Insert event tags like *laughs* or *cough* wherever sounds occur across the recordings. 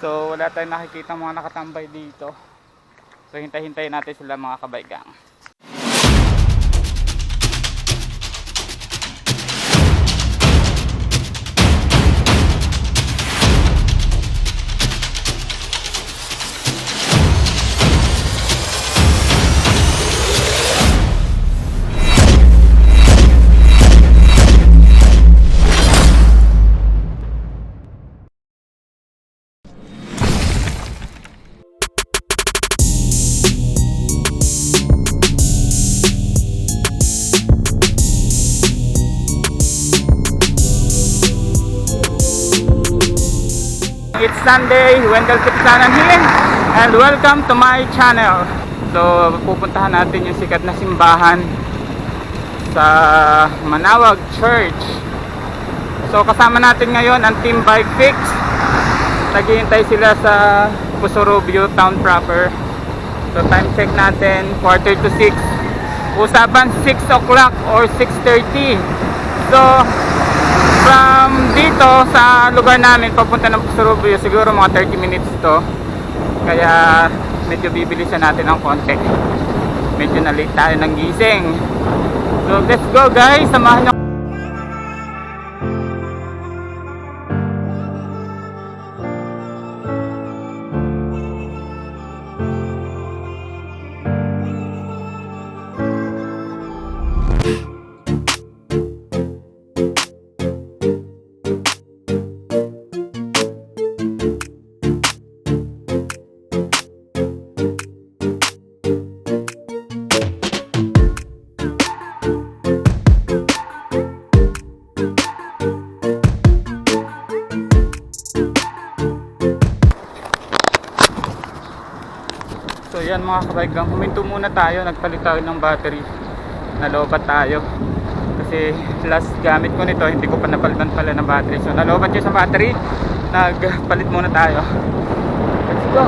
So wala tayong nakikita mga nakatambay dito. So hintay-hintayin natin sila mga kabaygang. Sunday, Wendell Tipsanan here and welcome to my channel. So pupuntahan natin yung sikat na simbahan sa Manawag Church. So kasama natin ngayon ang Team Bike Fix. Naghihintay sila sa Pusorobio Town proper. So time check natin, quarter to 6. Usapan 6 o'clock or 6.30. So from dito sa lugar namin papunta ng Pusurubio siguro mga 30 minutes to. Kaya medyo bibilisan natin ng konti. Medyo na late tayo ng gising. So let's go guys. Samahan nyo Mga kabaigang, huminto muna tayo, nagpalit tayo ng battery. Nalobat tayo. Kasi last gamit ko nito, hindi ko pa napalitan pala ng battery. So nalobat yung sa battery, nagpalit muna tayo. Let's go!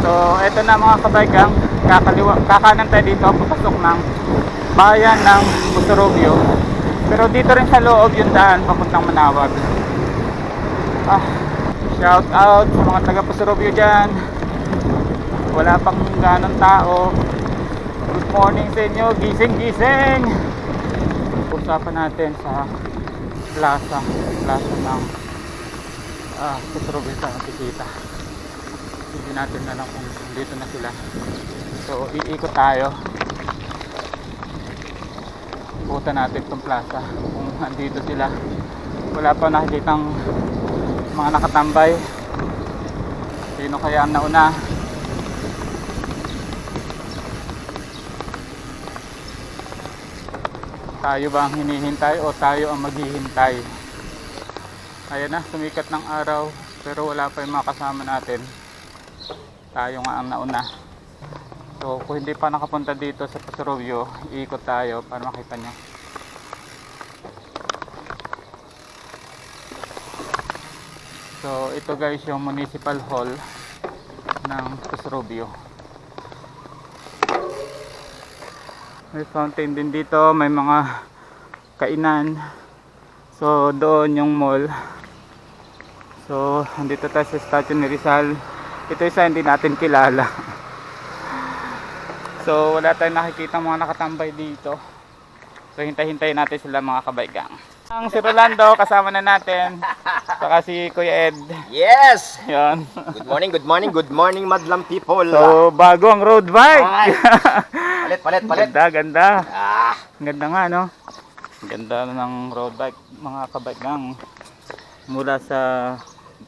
So eto na mga kabaigang, kakaliwa, kakanan tayo dito, papasok ng bayan ng Busorobio. Pero dito rin sa loob yung daan, papuntang Manawag. Ah, shout out sa mga taga Busorobio dyan wala pang ganong tao. Good morning sa inyo. Gising gising! Usapan natin sa plaza. Plaza ng ah, Petrobel sa nakikita hindi natin na lang kung dito na sila. So iikot tayo. Ikutan natin itong plaza. Kung andito sila. Wala pa nakikitang mga nakatambay. Sino kaya ang nauna tayo ba ang hinihintay o tayo ang maghihintay? Ayan na sumikat ng araw pero wala pa yung mga kasama natin. Tayo nga ang nauna. So kung hindi pa nakapunta dito sa Pasurubio iikot tayo para makita nyo. So ito guys yung municipal hall ng Pasurubio May fountain din dito, may mga kainan. So doon yung mall. So andito tayo sa statue ni Rizal. Ito isa hindi natin kilala. *laughs* So wala tayong nakikita mga nakatambay dito. So hintay-hintayin natin sila mga kabaygang. Ang si Rolando kasama na natin. Saka si Kuya Ed. Yes! Yan. Good morning, good morning, good morning, madlam people. So bago ang road bike. *laughs* Palit, palit, palit. Ganda, ganda. Ah, Ang Ganda nga, no? Ang Ganda ng road bike, mga kabaigang. Mula sa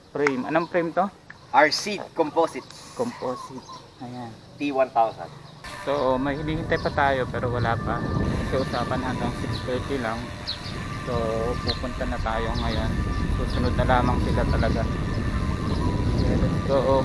frame. Anong frame to? RC Composites Composite. Ayan. T1000. So, may hinihintay pa tayo pero wala pa. Kasi usapan hanggang 6.30 lang. So, pupunta na tayo ngayon. Susunod na lamang sila talaga. Okay, let's go.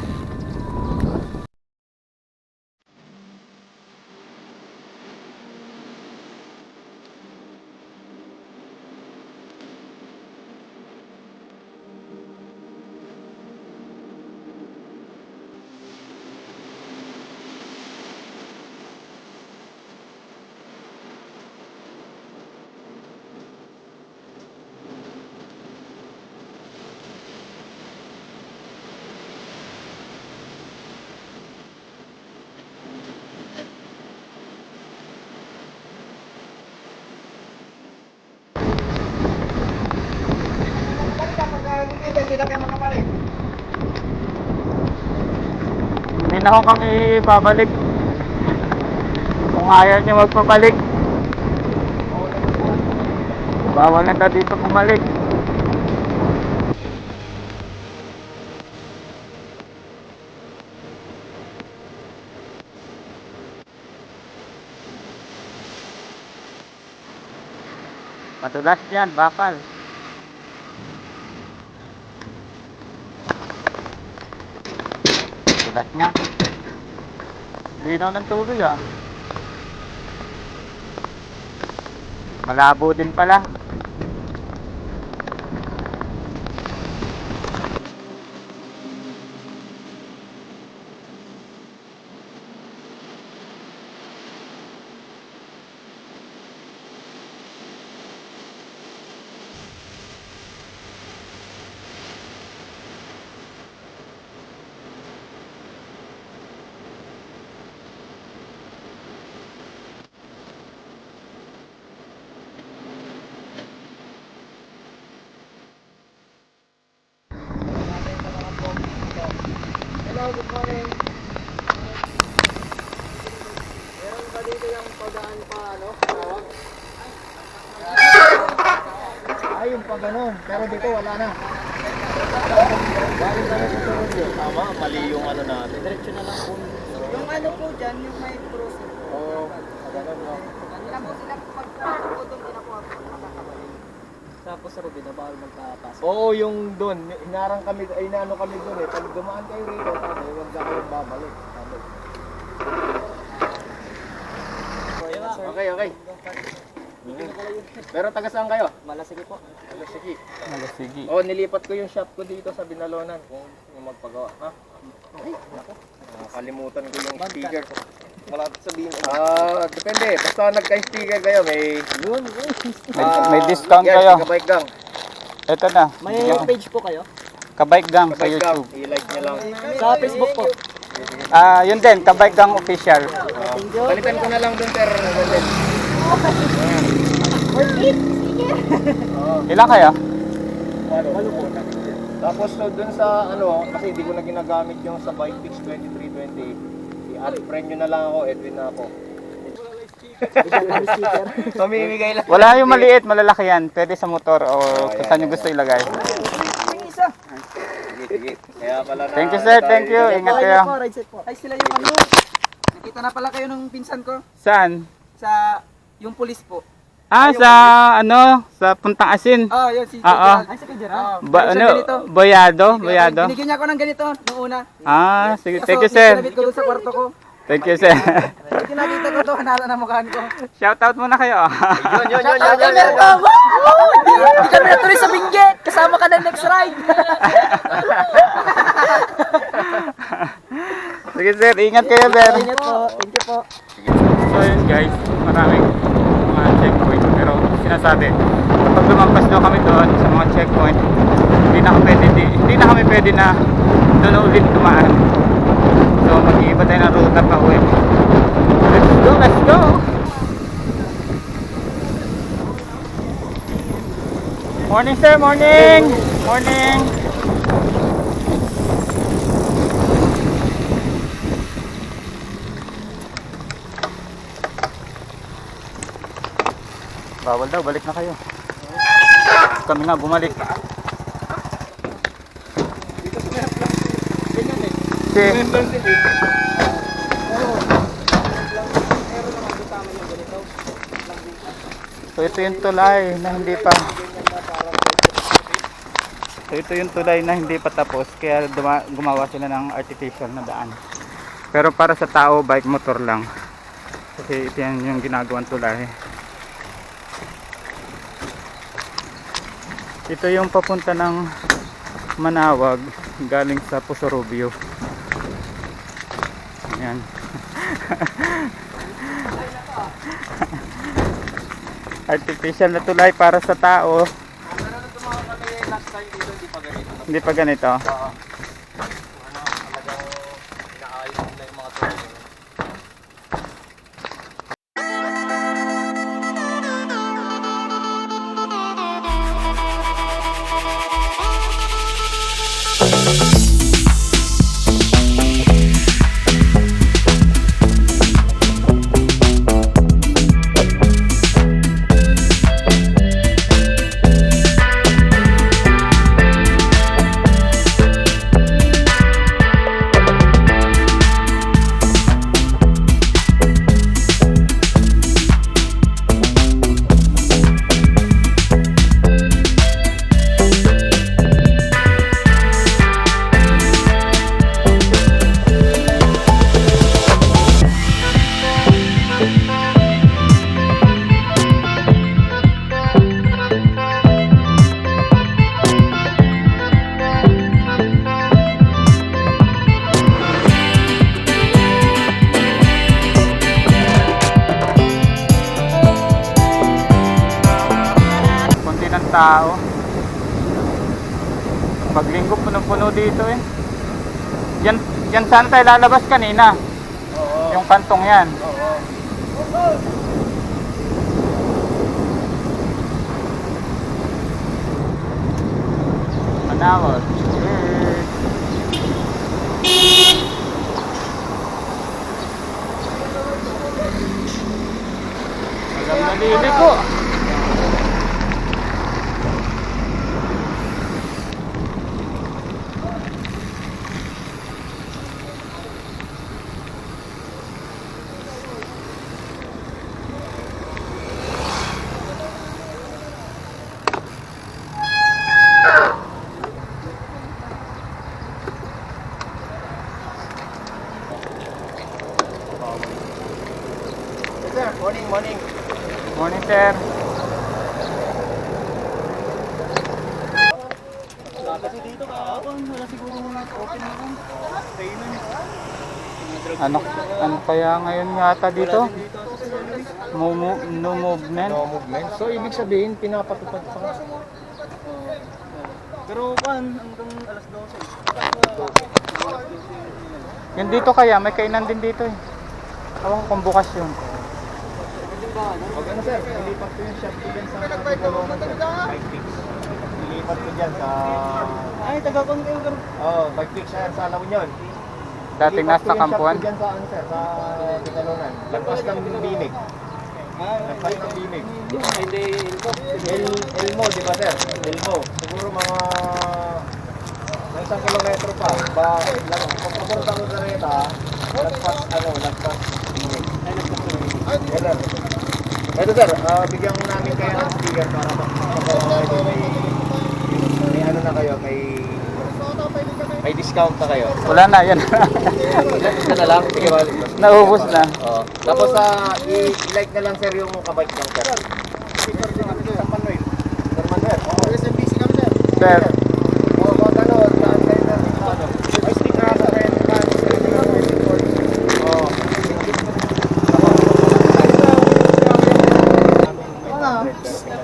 Na ako kami babalik. Kung ayaw niya magpabalik. Bawal na ta dito pumalik. Matulas yan, bakal. Matulas nga. Linaw ng tubig ah. Malabo din pala. Hello, good morning. Meron ba dito yung pagdaan pa, ano? Tawag? Pa ganun. Pero dito wala na. Galing kami. Tama, mali yung ano natin. Diretso na lang po. Yung ano po dyan, yung may cross. Oo, ganun? Kanila po sila pagpasok po doon, pinakuha po makakabalik. Tapos sa Rubina, bawal magpapasok. Oo, yung doon. Hinarang kami, ay inaano kami doon eh. Pag dumaan kayo rito, sabi, huwag na kayong babalik. Sabi. Okay, okay. Pero taga saan kayo? Malasigi po. Sige. Malasigi. Oh, nilipat ko yung shop ko dito sa Binalonan kung yung magpagawa. Ha? Ay, nako. Nakalimutan ko yung speaker. Wala sabihin. Ah, depende. Basta nagka-speaker kayo, may May, Ah, may discount yes, kayo. Kabike gang. Ito na. May Yung page po kayo? Kabike Gang sa Kabike gang. YouTube. I-like niya lang. Sa Facebook po. Ah, yun din, Kabike Gang official. Ah, Balitan ko na lang dun, sir. Balitan. Ilan kayo? Walo. Tapos so, dun sa ano, kasi hindi ko na ginagamit yung sa Bitepix 2320. I-add friend nyo na lang ako, Edwin na ako. *laughs* Pamimigay lang. Wala yung maliit, malalaki yan. Pwede sa motor o kung yan, saan yung gusto ilagay. Sige, sige. Kaya pala na. Thank you sir, thank you. Ingat kayo. Ay sila yung ano. Nakita na pala kayo ng pinsan ko Saan? sa yung pulis po. Ah, sa ano, sa Puntang Asin. Oh, yun si Ah, ah. Ay, si Kujeran. Ba, ano, boyado, boyado. Binigyan niya ako ng ganito noong una. Ah, sige. Thank you sir. Sinabit ko doon sa kwarto ko. Thank you sir. Pag nakita ko to, hanala na mukhaan ko. Shout out muna kayo. Yun, yun, yun, yun, yun, yun. Woo! Hindi kami natuloy sa Benguet. Kasama ka na next ride. sige sir, ingat kayo sir. Ingat po. Thank you po. So yun guys, maraming sinasabi, kapag lumampas daw kami doon sa mga checkpoint, hindi na, pwede, hindi, hindi na kami pwede na doon ulit tumaan. So mag-iiba tayo ng ruta pa uwi. Let's go, let's go! Morning sir, morning! Morning! Bawal daw, balik na kayo. Kami nga bumalik. Si, so ito yung tulay na hindi pa so ito yung tulay na hindi pa tapos kaya gumawa sila ng artificial na daan pero para sa tao bike motor lang kasi ito yan yung ginagawang tulay ito yung papunta ng Manawag galing sa Pusorobio yan *laughs* artificial na tulay para sa tao. Pero nung tumawag kami last time dito, hindi pa ganito. hindi pa ganito? Ano, tao. Paglinggo punong-puno dito eh. Yan, yan saan tayo lalabas kanina? Oo. Yung kantong yan. Oo. Manawag. Alam nalili ko. Yes, sir. Morning, morning. Morning, sir. Kasi dito kahapon, wala siguro mga open na lang. Stay na Ano, ano kaya ngayon yata dito? Mo, mo, no movement? No movement. So, ibig sabihin, pinapatupad pa. Pero kan, hanggang alas 12. Yung dito kaya, may kainan din dito eh. Ewan ko kung bukas yun. Huwag ano, sir. Ilipat ko yung shop ko dyan sa. Bike fix. Ilipat ko dyan sa... Ay, taga-kon kayo. Oh, bike fix siya sa La Union. Dating nasa kampuan. ko dyan sa, ano, sir, sa Bicolongan. Lagpas ng binig. Ah, Lagpas ng binig. Hindi, ilko. El, Elmo, di ba sir? Elmo. Siguro mga isang kilometro pa. Ba, pagpapunta ko sa Reta, lagpas, ano, lagpas. Ay, sir. Ito sir, ah, bigyan namin kayo ng speaker para makapagawa kayo may, may ano na kayo, may may discount na kayo. Wala na, yan. Ito na lang, sige ba? Naubos na. Oh. Tapos sa i- i-like na lang sir yung kabike lang sir. Sir Manuel. Sir. Oh, sir. Sir, Oh, wag ano, saan kayo na ano? Ay, stick na sa kayo na Oh.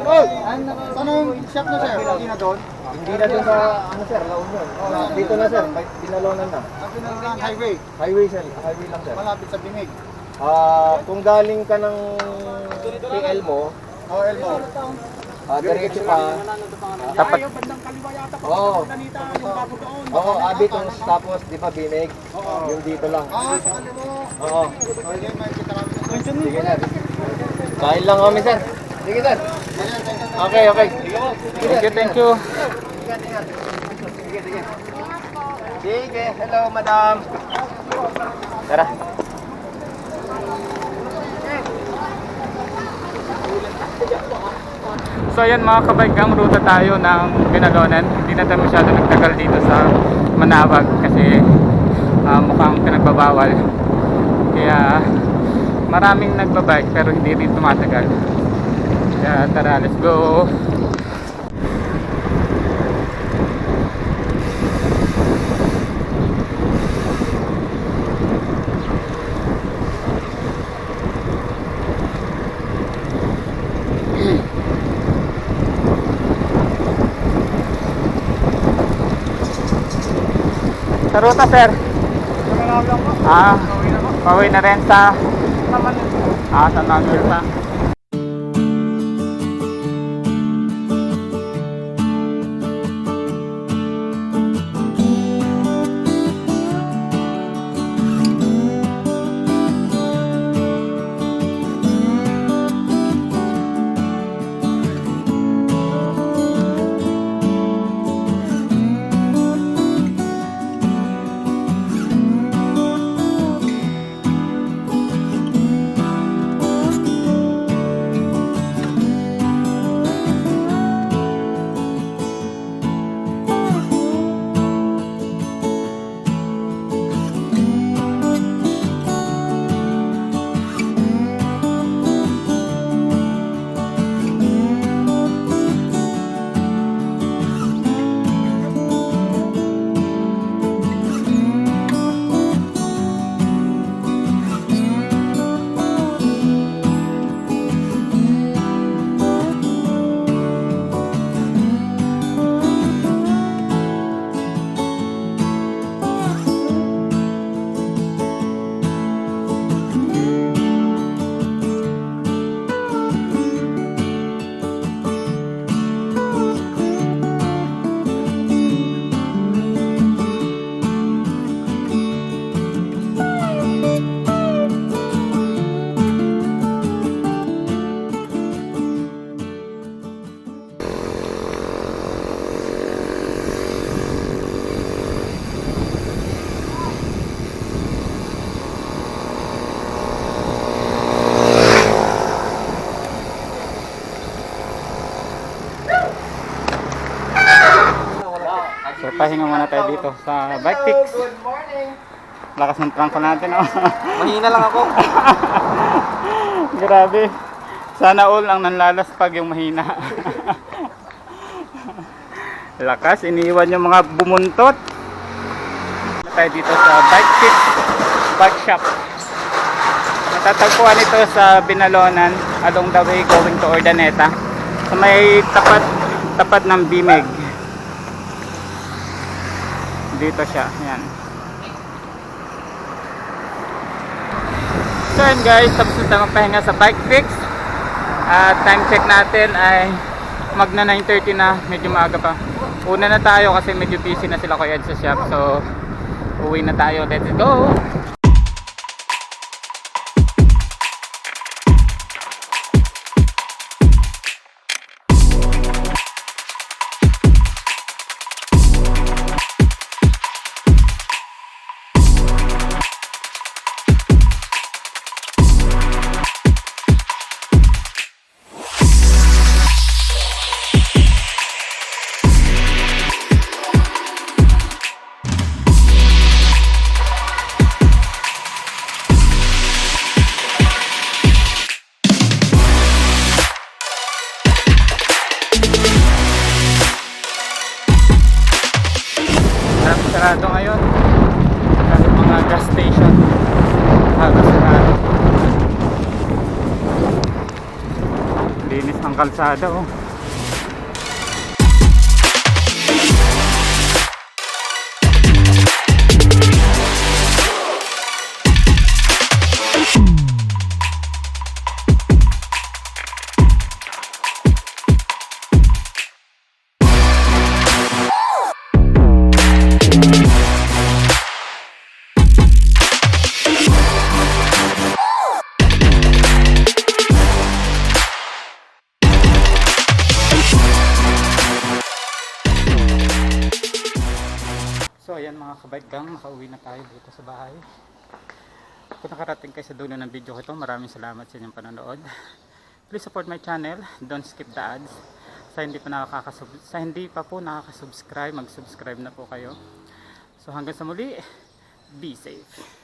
Oh, saan yung shop na sir? Hindi na doon. Hindi na doon sa ano sir, La Union. Ah, Dito na sir, binalonan na. Na lang highway, Highway sir, highway lang sir. malapit sa Bimig. Ah, kung galing ka ng PL mo, Oh, Elmo. ah, diretso ka. tapat. Oo. Oo, Abitons, tapos di ba Binig? Yung dito lang. Ah. Oo. Oh, yun, may kita kami. Sige sir. Kain lang kami sir. Sige sir. Okay, okay. Sige po. Thank you, thank you. Sige, hello madam. Tara. So ayan mga kabaigang ruta tayo ng Binalonan. Hindi na tayo masyado nagtagal dito sa Manawag kasi ah, mukhang pinagbabawal. Kaya maraming nagbabike pero hindi rin tumatagal. Kaya tara, let's go! Sa ruta, sir? Ah, pauwi na rin sa... Ah, sa Manuel pa. Pahinga muna tayo dito sa bike fix. Good morning. Lakas ng trangko natin. Oh. *laughs* Mahina lang ako. *laughs* Grabe. Sana all ang nanlalas pag yung mahina. *laughs* Lakas, iniiwan yung mga bumuntot. Tayo dito sa bike fit, bike shop. Natatagpuan ito sa Binalonan along the way going to Ordaneta. Sa may tapat tapat ng Bimeg. Dito siya, yan. So yun guys, tapos na tayo magpahinga sa bike fix. At time check natin ay magna 9.30 na, medyo maaga pa. Una na tayo kasi medyo busy na sila Ed sa shop. So, uwi na tayo. Let's go! Ang kalsada oh. So ayan mga kabaigang, makauwi na tayo dito sa bahay. Kung nakarating kayo sa dulo ng video ko ito, maraming salamat sa inyong panonood. Please support my channel, don't skip the ads. Sa hindi pa nakakasub sa hindi pa po nakaka-subscribe, mag-subscribe na po kayo. So hanggang sa muli, be safe.